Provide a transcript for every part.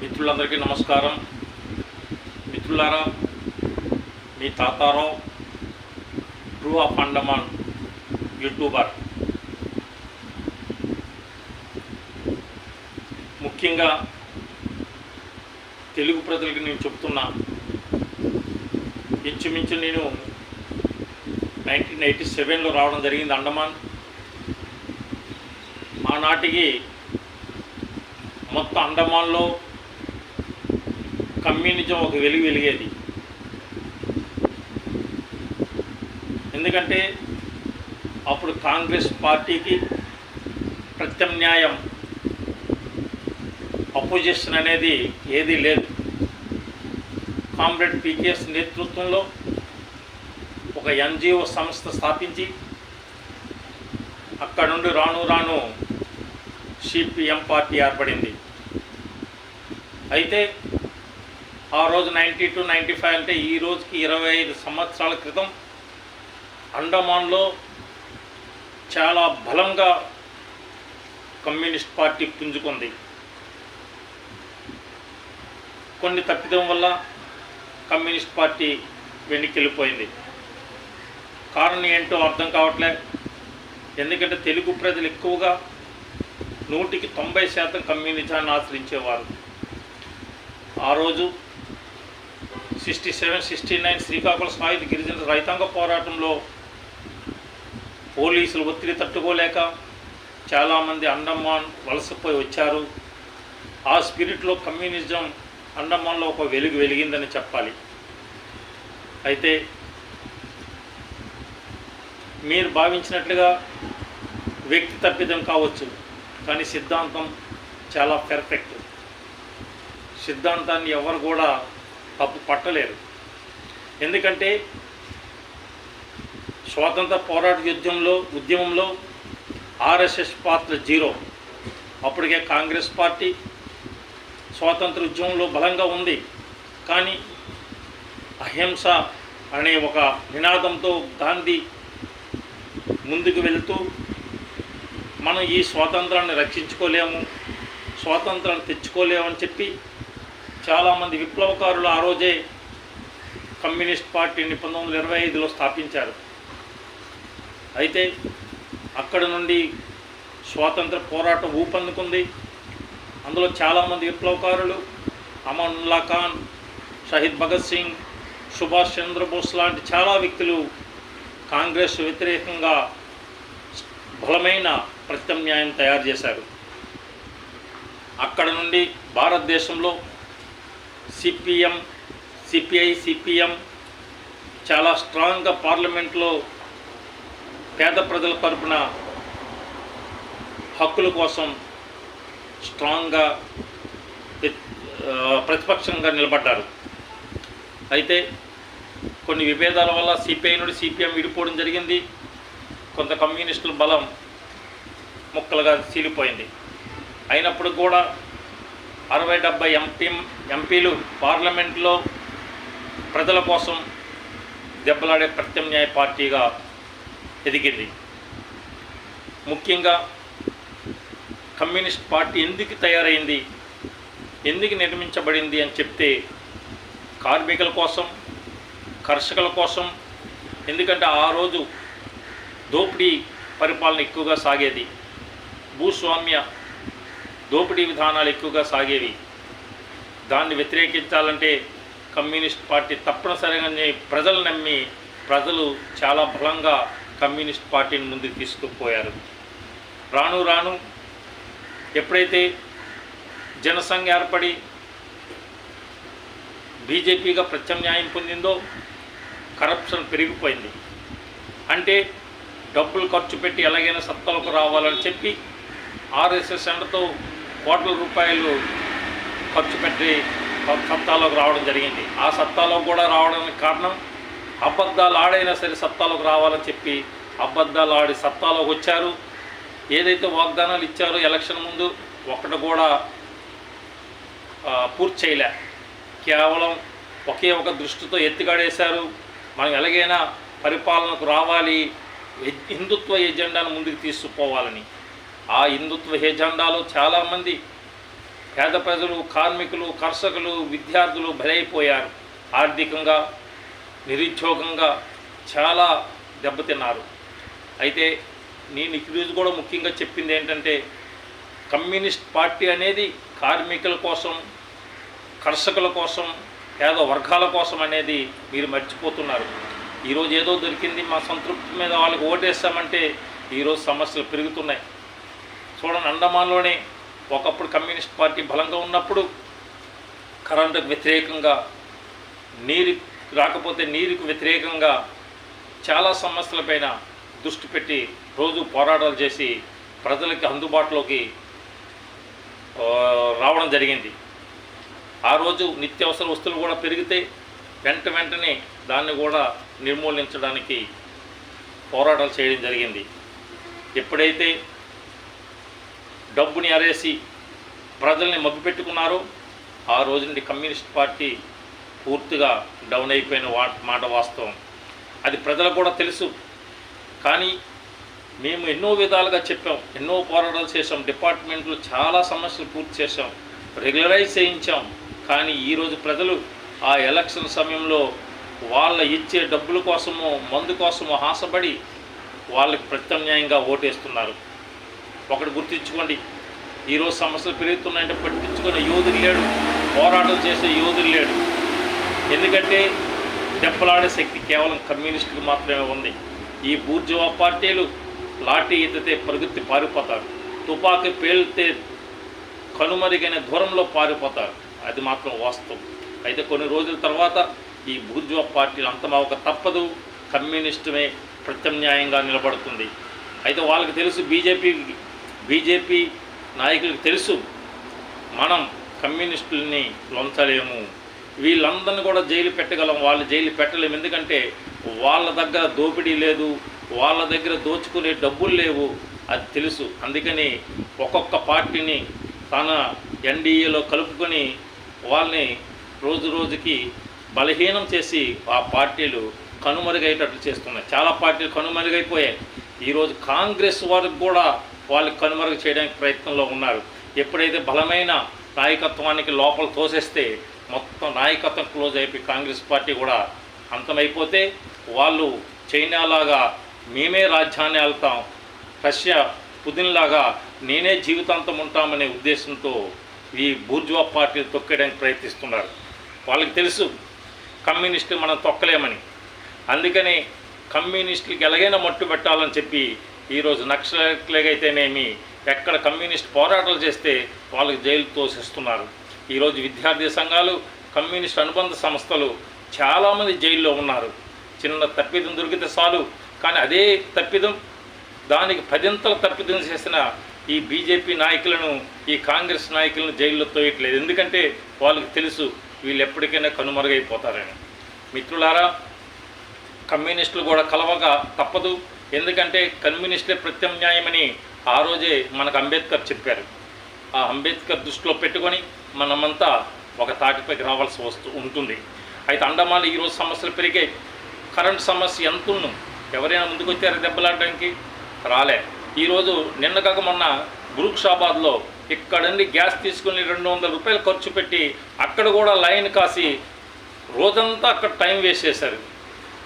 మిత్రులందరికీ నమస్కారం. మిత్రులారా మీ Thatarao true of Andaman YouTuber. ముఖ్యంగా తెలుగు ప్రజలకి నేను చెప్తున్నా ఇంచుమించు నేను నైన్టీన్ ఎయిటీ సెవెన్లో రావడం జరిగింది అండమాన్. ఆనాటికి మొత్తం అండమాన్లో కమ్యూనిజం ఒక వెలుగు వెలిగేది. ఎందుకంటే అప్పుడు కాంగ్రెస్ పార్టీకి ప్రత్యామ్నాయం అపోజిషన్ అనేది ఏదీ లేదు. కామ్రేడ్ పీకేఎస్ నేతృత్వంలో ఒక ఎన్జిఓ సంస్థ స్థాపించి అక్కడ నుండి రాను రాను సిపిఎం పార్టీ ఏర్పడింది. అయితే ఆ రోజు నైంటీ టు నైంటీ ఫైవ్ అంటే ఈ రోజుకి ఇరవై ఐదు సంవత్సరాల క్రితం అండమాన్లో చాలా బలంగా కమ్యూనిస్ట్ పార్టీ పుంజుకుంది. కొన్ని తప్పిదం వల్ల కమ్యూనిస్ట్ పార్టీ వెనక్కి కారణం ఏంటో అర్థం కావట్లే. ఎందుకంటే తెలుగు ప్రజలు ఎక్కువగా నూటికి తొంభై శాతం కమ్యూనిజాన్ని ఆశ్రయించేవారు. ఆ రోజు sixty seven sixty nine Srikakulam సాయుధ గిరిజన రైతాంగ పోరాటంలో పోలీసులు ఒత్తిడి తట్టుకోలేక చాలామంది అండమాన్ వలసపోయి వచ్చారు. ఆ స్పిరిట్లో కమ్యూనిజం అండమాన్లో ఒక వెలుగు వెలిగిందని చెప్పాలి. అయితే మీరు భావించినట్లుగా వ్యక్తి తప్పిదం కావచ్చు కానీ సిద్ధాంతం చాలా పెర్ఫెక్ట్ సిద్ధాంతాన్ని ఎవరు కూడా తప్పు పట్టలేరు ఎందుకంటే స్వాతంత్ర పోరాట యుద్ధంలో ఉద్యమంలో ఆర్ఎస్ఎస్ పాత్ర జీరో. అప్పటికే కాంగ్రెస్ పార్టీ స్వాతంత్ర ఉద్యమంలో బలంగా ఉంది. కానీ అహింస అనే ఒక నినాదంతో గాంధీ ముందుకు వెళ్తూ మనం ఈ స్వాతంత్రాన్ని రక్షించుకోలేము స్వాతంత్రాన్ని తెచ్చుకోలేమని చెప్పి చాలామంది విప్లవకారులు ఆ రోజే కమ్యూనిస్ట్ పార్టీని పంతొమ్మిది వందల ఇరవై ఐదులో స్థాపించారు. అయితే అక్కడ నుండి స్వాతంత్ర పోరాటం ఊపందుకుంది. అందులో చాలామంది విప్లవకారులు అమనుల్లా ఖాన్ షహీద్ భగత్ సింగ్ సుభాష్ చంద్రబోస్ లాంటి చాలా వ్యక్తులు కాంగ్రెస్ వ్యతిరేకంగా బలమైన ప్రత్యామ్నాయం తయారు చేశారు. అక్కడ నుండి భారతదేశంలో సిపిఎం సిపిఐ సిపిఎం చాలా స్ట్రాంగ్గా పార్లమెంట్లో పేద ప్రజల తరపున హక్కుల కోసం స్ట్రాంగ్గా ప్రతిపక్షంగా నిలబడ్డారు. అయితే కొన్ని విభేదాల వల్ల సిపిఐ నుండి సిపిఎం విడిపోవడం జరిగింది. కొంత కమ్యూనిస్టుల బలం ముక్కలుగా చీలిపోయింది. అయినప్పుడు కూడా అరవై డెబ్బై ఎంపీ ఎంపీలు పార్లమెంట్లో ప్రజల కోసం దెబ్బలాడే ప్రత్యామ్నాయ పార్టీగా ఎదిగింది. ముఖ్యంగా కమ్యూనిస్ట్ పార్టీ ఎందుకు తయారైంది? ఎందుకు నిర్మించబడింది అని చెప్తే కార్మికుల కోసం కర్షకుల కోసం ఎందుకంటే ఆ రోజు దోపిడీ పరిపాలన ఎక్కువగా సాగేది. భూస్వామ్య దోపిడీ విధానాలు ఎక్కువగా సాగేవి. దాన్ని వ్యతిరేకించాలంటే కమ్యూనిస్ట్ పార్టీ తప్పనిసరిగా ప్రజలు నమ్మి ప్రజలు చాలా బలంగా కమ్యూనిస్ట్ పార్టీని ముందుకు తీసుకుపోయారు. రాను రాను ఎప్పుడైతే జనసంఘ ఏర్పడి బీజేపీగా ప్రత్యామ్నాయం పొందిందో కరప్షన్ పెరిగిపోయింది. అంటే డబ్బులు ఖర్చు పెట్టి ఎలాగైనా సత్తాలకు రావాలని చెప్పి ఆర్ఎస్ఎస్ అండతో కోట్ల రూపాయలు ఖర్చు పెట్టి సత్తాలోకి రావడం జరిగింది. ఆ సత్తాలోకి కూడా రావడానికి కారణం అబద్ధాలు ఆడైనా సరే సత్తాలోకి రావాలని చెప్పి అబద్ధాలు ఆడి సత్తాలోకి వచ్చారు. ఏదైతే వాగ్దానాలు ఇచ్చారో ఎలక్షన్ ముందు ఒక్కటి కూడా పూర్తి చేయలే. కేవలం ఒకే ఒక దృష్టితో ఎత్తిగాడేశారు. మనం ఎలాగైనా పరిపాలనకు రావాలి హిందుత్వ ఎజెండాను ముందుకు తీసుకుపోవాలని. ఆ హిందుత్వ ఎజెండాలో చాలామంది పేద ప్రజలు కార్మికులు కర్షకులు విద్యార్థులు బలైపోయారు. ఆర్థికంగా నిరుద్యోగంగా చాలా దెబ్బతిన్నారు. అయితే నేను ఈరోజు కూడా ముఖ్యంగా చెప్పింది ఏంటంటే కమ్యూనిస్ట్ పార్టీ అనేది కార్మికుల కోసం కర్షకుల కోసం పేద వర్గాల కోసం అనేది మీరు మర్చిపోతున్నారు. ఈరోజు ఏదో దొరికింది మా సంతృప్తి మీద వాళ్ళకి ఓటేస్తామంటే ఈరోజు సమస్యలు పెరుగుతున్నాయి. చూడండి అండమాన్లోనే ఒకప్పుడు కమ్యూనిస్ట్ పార్టీ బలంగా ఉన్నప్పుడు కరెంటుకు వ్యతిరేకంగా నీరు రాకపోతే నీరుకు వ్యతిరేకంగా చాలా సమస్యలపైన దృష్టి పెట్టి రోజు పోరాటాలు చేసి ప్రజలకి అందుబాటులోకి రావడం జరిగింది. ఆ రోజు నిత్యావసర వస్తువులు కూడా పెరిగితే వెంట వెంటనే దాన్ని కూడా నిర్మూలించడానికి పోరాటాలు చేయడం జరిగింది. ఎప్పుడైతే డబ్బుని అరేసి ప్రజల్ని మభ్యపెట్టుకున్నారో ఆ రోజు నుండి కమ్యూనిస్ట్ పార్టీ పూర్తిగా డౌన్ అయిపోయిన వా మాట వాస్తవం. అది ప్రజలకు కూడా తెలుసు. కానీ మేము ఎన్నో విధాలుగా చెప్పాం. ఎన్నో పోరాటాలు చేసాం డిపార్ట్మెంట్లు చాలా సమస్యలు పూర్తి చేసాం రెగ్యులరైజ్ చేయించాం. కానీ ఈరోజు ప్రజలు ఆ ఎలక్షన్ సమయంలో వాళ్ళ ఇచ్చే డబ్బుల కోసమో మందు కోసమో ఆశపడి వాళ్ళకి ప్రత్యామ్నాయంగా ఓటేస్తున్నారు. ఒకటి గుర్తించుకోండి. ఈరోజు సమస్యలు పెరుగుతున్నాయంటే పట్టించుకునే యోధులు లేడు. పోరాటం చేసే యోధులు లేడు. ఎందుకంటే దెబ్బలాడే శక్తి కేవలం కమ్యూనిస్టుకి మాత్రమే ఉంది. ఈ బూర్జువా పార్టీలు లాఠీ ఎత్తితే ప్రగతి పారిపోతారు. తుపాకీ పేలితే కనుమరుగైన దూరంలో పారిపోతారు. అది మాత్రం వాస్తవం. అయితే కొన్ని రోజుల తర్వాత ఈ బూర్జువా పార్టీలు అంతమవక తప్పదు. కమ్యూనిస్టుమే ప్రత్యామ్నాయంగా నిలబడుతుంది. అయితే వాళ్ళకి తెలుసు బీజేపీ బీజేపీ నాయకులకు తెలుసు మనం కమ్యూనిస్టుల్ని లొంచలేము. వీళ్ళందరిని కూడా జైలు పెట్టగలం వాళ్ళు జైలు పెట్టలేము. ఎందుకంటే వాళ్ళ దగ్గర దోపిడీ లేదు వాళ్ళ దగ్గర దోచుకునే డబ్బులు లేవు అది తెలుసు. అందుకని ఒక్కొక్క పార్టీని తన ఎన్డీఏలో కలుపుకొని వాళ్ళని రోజు రోజుకి బలహీనం చేసి ఆ పార్టీలు కనుమరుగయ్యేటట్లు చేస్తున్నాయి. చాలా పార్టీలు కనుమరుగైపోయాయి. ఈరోజు కాంగ్రెస్ వారికి కూడా వాళ్ళు కనుమరుగు చేయడానికి ప్రయత్నంలో ఉన్నారు. ఎప్పుడైతే బలమైన నాయకత్వానికి లోపల తోసేస్తే మొత్తం నాయకత్వం క్లోజ్ అయిపోయి కాంగ్రెస్ పార్టీ కూడా అంతమైపోతే వాళ్ళు చైనాలాగా మేమే రాజ్యాన్ని వెళ్తాం రష్యా పుదిన్లాగా నేనే జీవితాంతం ఉంటామనే ఉద్దేశంతో ఈ బూర్జువా పార్టీలు తొక్కేయడానికి ప్రయత్నిస్తున్నారు. వాళ్ళకి తెలుసు కమ్యూనిస్టులు మనం తొక్కలేమని. అందుకని కమ్యూనిస్టులకి ఎలాగైనా మట్టు పెట్టాలని చెప్పి ఈరోజు నక్సలైతేనేమి ఎక్కడ కమ్యూనిస్ట్ పోరాటాలు చేస్తే వాళ్ళకి జైలు తోసిస్తున్నారు. ఈరోజు విద్యార్థి సంఘాలు కమ్యూనిస్ట్ అనుబంధ సంస్థలు చాలామంది జైల్లో ఉన్నారు. చిన్న తప్పిదం దొరికితే చాలు. కానీ అదే తప్పిదం దానికి పదింతల తప్పిదం చేసిన ఈ బీజేపీ నాయకులను ఈ కాంగ్రెస్ నాయకులను జైల్లో తోయట్లేదు. ఎందుకంటే వాళ్ళకి తెలుసు వీళ్ళు ఎప్పటికైనా కనుమరుగైపోతారని. మిత్రులారా కమ్యూనిస్టులు కూడా కలవగా తప్పదు. ఎందుకంటే కమ్యూనిస్టులే ప్రత్యామ్నాయమని ఆ రోజే మనకు అంబేద్కర్ చెప్పారు. ఆ అంబేద్కర్ దృష్టిలో పెట్టుకొని మనమంతా ఒక తాటిపైకి రావాల్సి వస్తూ ఉంటుంది. అయితే అండమాన్లో ఈరోజు సమస్యలు పెరిగాయి. కరెంట్ సమస్య ఎంత ఉన్ను ఎవరైనా ముందుకు వచ్చారు దెబ్బలాడడానికి? రాలే. ఈరోజు నిన్న కాక మొన్న బురుక్షాబాద్లో ఇక్కడ నుండి గ్యాస్ తీసుకుని రెండు వందల రూపాయలు ఖర్చు పెట్టి అక్కడ కూడా లైన్ కాసి రోజంతా అక్కడ టైం వేస్ట్ చేశారు.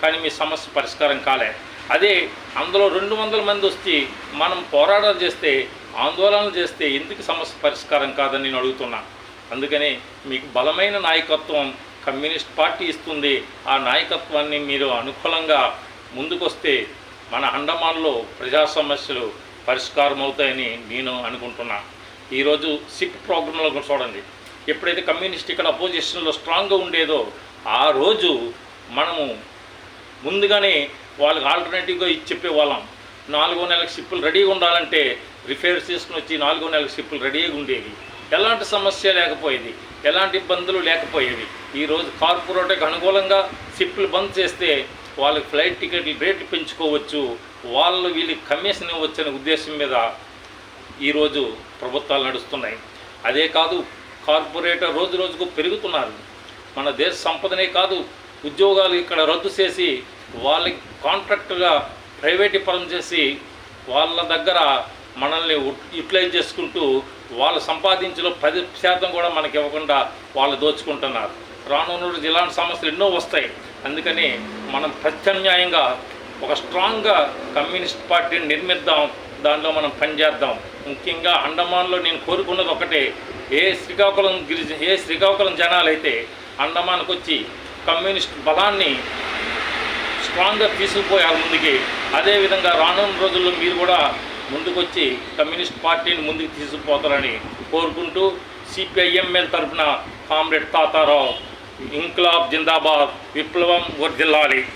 కానీ మీ సమస్య పరిష్కారం కాలే. అదే అందులో రెండు వందల మంది వచ్చి మనం పోరాటాలు చేస్తే ఆందోళనలు చేస్తే ఎందుకు సమస్య పరిష్కారం కాదని నేను అడుగుతున్నా. అందుకని మీకు బలమైన నాయకత్వం కమ్యూనిస్ట్ పార్టీ ఇస్తుంది. ఆ నాయకత్వాన్ని మీరు అనుకూలంగా ముందుకొస్తే మన అండమాన్లో ప్రజా సమస్యలు పరిష్కారం అవుతాయని నేను అనుకుంటున్నా. ఈరోజు సిప్ ప్రోగ్రాంలో కూడా చూడండి. ఎప్పుడైతే కమ్యూనిస్ట్ ఇక్కడ అపోజిషన్లో స్ట్రాంగ్గా ఉండేదో ఆ రోజు మనము ముందుగానే వాళ్ళకి ఆల్టర్నేటివ్గా ఇచ్చి చెప్పేవాళ్ళం. నాలుగో నెలలకు షిప్పులు రెడీగా ఉండాలంటే రిపేర్ చేసుకుని వచ్చి నాలుగో నెలలకు షిప్పులు రెడీగా ఉండేవి. ఎలాంటి సమస్య లేకపోయేది. ఎలాంటి ఇబ్బందులు లేకపోయేవి. ఈరోజు కార్పొరేట్కి అనుకూలంగా షిప్పులు బంద్ చేస్తే వాళ్ళకి ఫ్లైట్ టికెట్లు రేట్లు పెంచుకోవచ్చు. వాళ్ళు వీళ్ళకి కమిషన్ ఇవ్వచ్చు అనే ఉద్దేశం మీద ఈరోజు ప్రభుత్వాలు నడుస్తున్నాయి. అదే కాదు కార్పొరేటర్ రోజు రోజుకు పెరుగుతున్నారు. మన దేశ సంపదనే కాదు ఉద్యోగాలు ఇక్కడ రద్దు చేసి వాళ్ళకి కాంట్రాక్టుగా ప్రైవేటీకరణ చేసి వాళ్ళ దగ్గర మనల్ని యూటిలైజ్ చేసుకుంటూ వాళ్ళు సంపాదించిన పది శాతం కూడా మనకి ఇవ్వకుండా వాళ్ళు దోచుకుంటున్నారు. రానున్న రోజు ఇలాంటి సమస్యలు ఎన్నో వస్తాయి. అందుకని మనం ప్రత్యామ్నాయంగా ఒక స్ట్రాంగ్గా కమ్యూనిస్ట్ పార్టీని నిర్మిద్దాం. దానిలో మనం పనిచేద్దాం ముఖ్యంగా అండమాన్లో నేను కోరుకున్నది ఒకటే ఏ శ్రీకాకుళం గిరిజ ఏ శ్రీకాకుళం జనాలైతే అండమాన్కి వచ్చి కమ్యూనిస్ట్ బలాన్ని స్ట్రాంగ్గా తీసుకుపోయారు ముందుకి. అదేవిధంగా రానున్న రోజుల్లో మీరు కూడా ముందుకొచ్చి కమ్యూనిస్ట్ పార్టీని ముందుకు తీసుకుపోతారని కోరుకుంటూ సిపిఐఎంఎల్ తరఫున కామ్రేడ్ తాతారావు ఇంక్లాబ్ జిందాబాద్ విప్లవం వర్ధిల్లాలి.